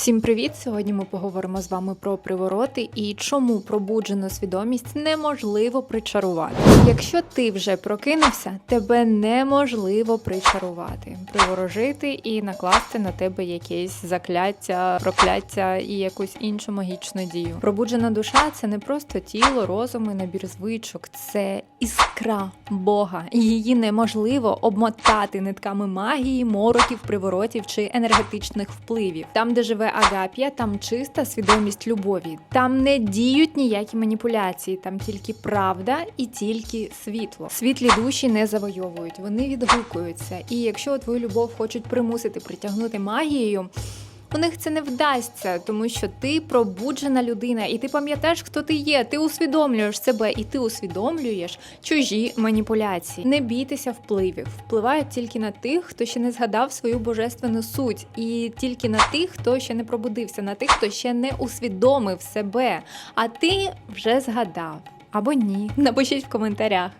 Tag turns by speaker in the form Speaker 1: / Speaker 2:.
Speaker 1: Всім привіт! Сьогодні ми поговоримо з вами про привороти і чому пробуджену свідомість неможливо причарувати. Якщо ти вже прокинувся, тебе неможливо причарувати, приворожити і накласти на тебе якесь закляття, прокляття і якусь іншу магічну дію. Пробуджена душа це не просто тіло, розум і набір звичок, це іскра Бога. Її неможливо обмотати нитками магії, мороків, приворотів чи енергетичних впливів. Там, де живе Агапія, там чиста свідомість любові. Там не діють ніякі маніпуляції, там тільки правда і тільки світло. Світлі душі не завойовують, вони відгукуються. І якщо твою любов хочуть примусити притягнути магією. У них це не вдасться, тому що ти пробуджена людина, і ти пам'ятаєш, хто ти є. Ти усвідомлюєш себе, і ти усвідомлюєш чужі маніпуляції. Не бійтеся впливів. Впливають тільки на тих, хто ще не згадав свою божественну суть, і тільки на тих, хто ще не пробудився, на тих, хто ще не усвідомив себе. А ти вже згадав або ні. Напишіть в коментарях.